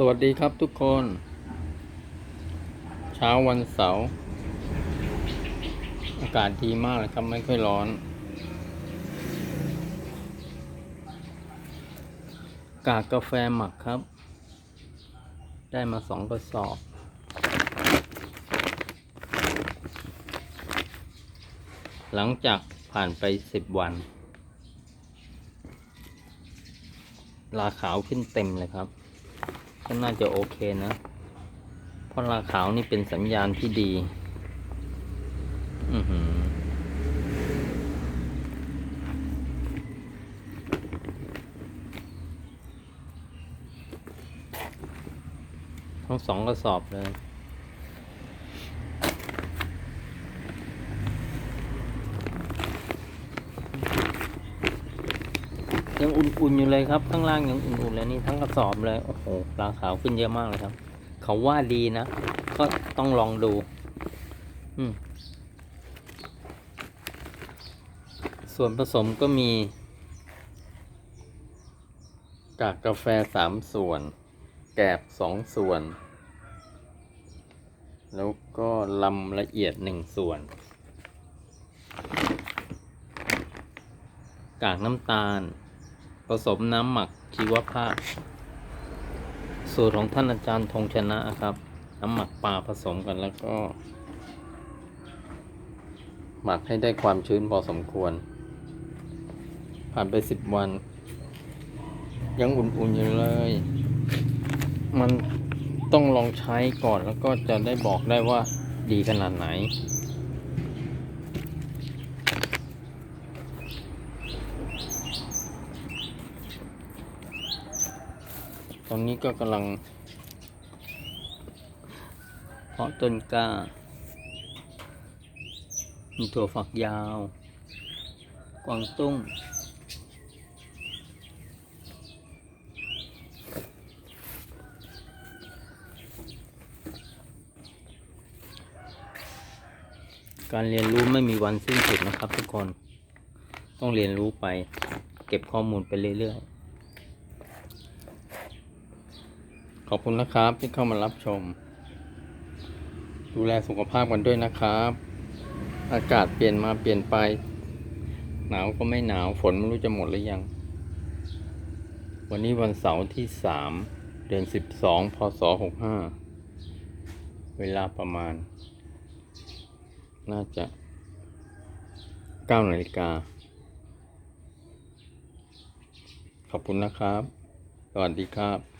สวัสดีครับทุกคน เช้าวันเสาร์อากาศดีมากเลยครับไม่ค่อยร้อน กากกาแฟหมักครับ ได้มาสองกระสอบ หลังจากผ่านไปสิบวัน ลาขาวขึ้นเต็มเลยครับ ก็น่าจะโอเคนะ เพราะลาขาวนี่เป็นสัญญาณที่ดี อือหือทั้งสองกระสอบเลย ยังอุ่นๆอยู่เลยครับข้างล่างยังอุ่นๆเลยนี่ทั้งกระสอบเลยโอ้โหลาขาวขึ้นเยอะมากเลยครับ เขาว่าดีนะ ก็ต้องลองดู อืมส่วนผสมก็มีกากกาแฟสามส่วน แกบสองส่วน แล้วก็ลำละเอียดหนึ่งส่วน กากน้ำตาล ผสมน้ำหมักชีวภาพ สูตรของท่านอาจารย์ธงชนะครับ น้ำหมักปลาผสมกันแล้วก็ หมักให้ได้ความชื้นพอสมควร ผ่านไปสิบวัน ยังอุ่นๆอยู่เลย มันต้องลองใช้ก่อนแล้วก็จะได้บอกได้ว่าดีขนาดไหน ตอนนี้ก็กำลัง เพาะต้นกล้า มีถั่วฝักยาว กวางตุ้ง การเรียนรู้ไม่มีวันสิ้นสุดนะครับทุกคน ต้องเรียนรู้ไป เก็บข้อมูลไปเรื่อยๆ ขอบคุณนะครับที่เข้ามารับชม ดูแลสุขภาพกันด้วยนะครับ อากาศเปลี่ยนมาเปลี่ยนไป หนาวก็ไม่หนาวฝนไม่รู้จะหมดหรือยัง วันนี้วันเสาร์ที่สามเดือนสิบสองพศหกห้าเวลาประมาณ น่าจะเก้านาฬิกา ขอบคุณนะครับ สวัสดีครับ